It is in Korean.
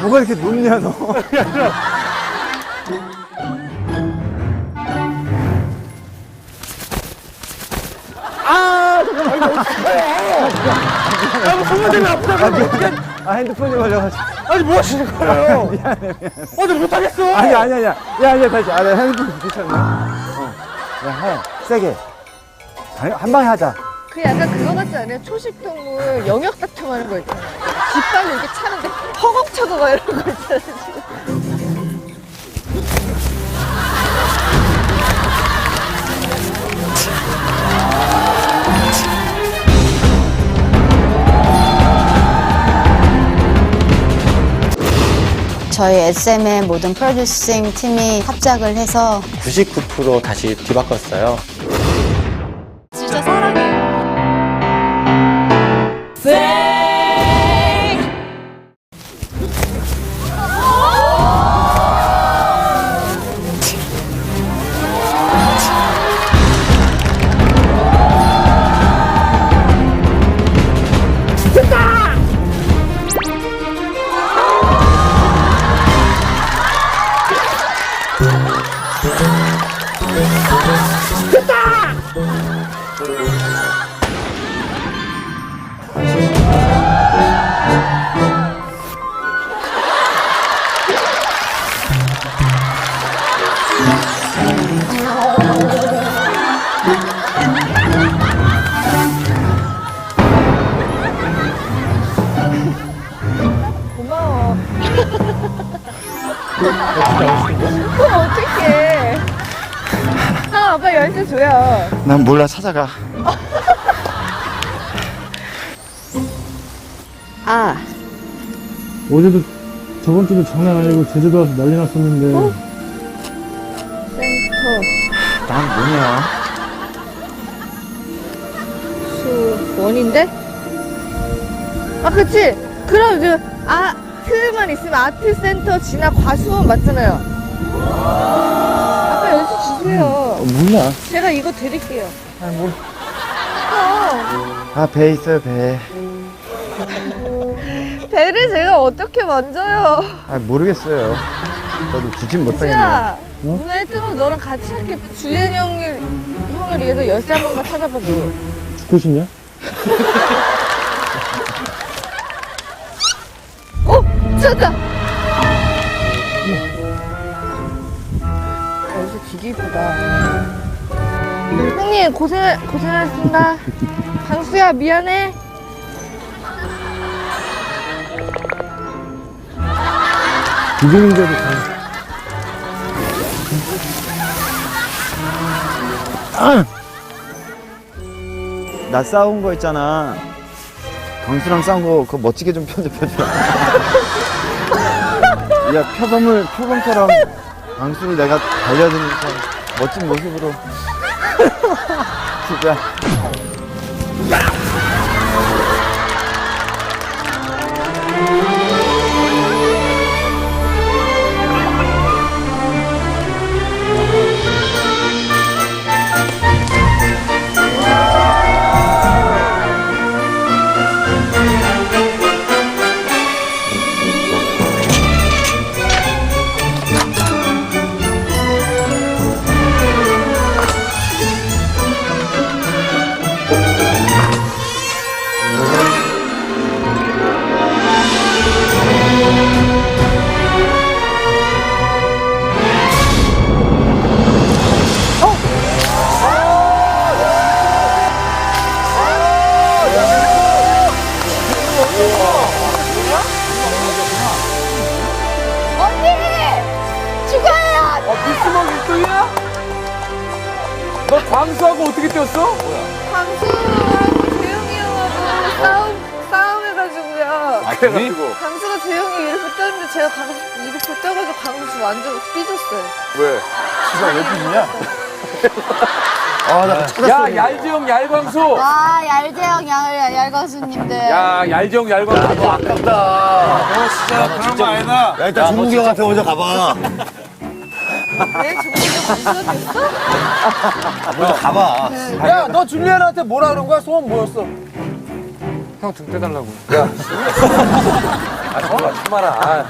뭐가 이렇게 높냐, 너. 아뭐 손만 대면 아프다고 아, 핸드폰이 걸려가지고. 아니 뭐 하시는 거예요 미안해 미안해 아니 못하겠어 아니, 아니, 아니야. 야, 야, 다시. 아, 나 핸드폰 붙였네. 어. 야, 해. 세게. 한 방에 하자. 그 약간 그거 같지 않아요? 초식 동물 영역 다툼하는 거 있잖아요. 깃발로 이렇게 차는데 허걱 쳐도 막 이런 거 있잖아요. 지금. 저희 SM의 모든 프로듀싱 팀이 합작을 해서 99% 다시 뒤바꿨어요. Say 고마워. 그럼 어떡해. 형 아빠 열쇠 줘요. 난 몰라, 찾아가. 아, 어제도 저번 주도 장난 아니고 제주도 와서 난리 났었는데 센터 난 뭐냐. 수 원인데? 아, 그치? 그럼 저 아트만 있으면 아트센터 진화 과수원 맞잖아요. 아빠 열쇠 주세요. 어, 몰라. 제가 이거 드릴게요. 아, 뭐. 형, 아, 배 있어요, 배. 배를 제가 어떻게 만져요? 아, 모르겠어요. 저도 주진 못하겠네. 수야, 누나 1등으로 너랑 같이 이렇게 주연 형을, 형을 위해서 열쇠 한 번만 찾아봐 줘. 죽고 싶냐? 어? 찾았다! 열쇠 되게 이쁘다. 형님, 고생, 고생하셨습니다. 강수야, 미안해. 비즈님들도 다 나 싸운 거 있잖아. 강수랑 싸운 거 그거 멋지게 좀 편집해줘. 야 표범을 표범처럼 강수를 내가 달려드니까 멋진 모습으로 진짜 광수하고 어떻게 뛰었어? 강수랑 재영이 형하고 싸움, 싸움해가지고요. 그래가지고 강수가 재영이 이렇게 떴는데 제가 강수 이렇게 떠가지고 강수 완전 삐졌어요. 왜? 시간 왜 삐지냐? 아나 찾았어. 야 얄지형 얄광수 와, 얄재영, 얄, 얄거수님들. 야 얄지형 얄광수 너 아깝다 야 일단 종국이 형한테 먼저 가봐. 강수가 됐어? 먼저 가봐. 야 너 줄리안한테 뭐라 그런 거야? 소원 뭐였어? 형 등 떼달라고 야 아, 정말 참아라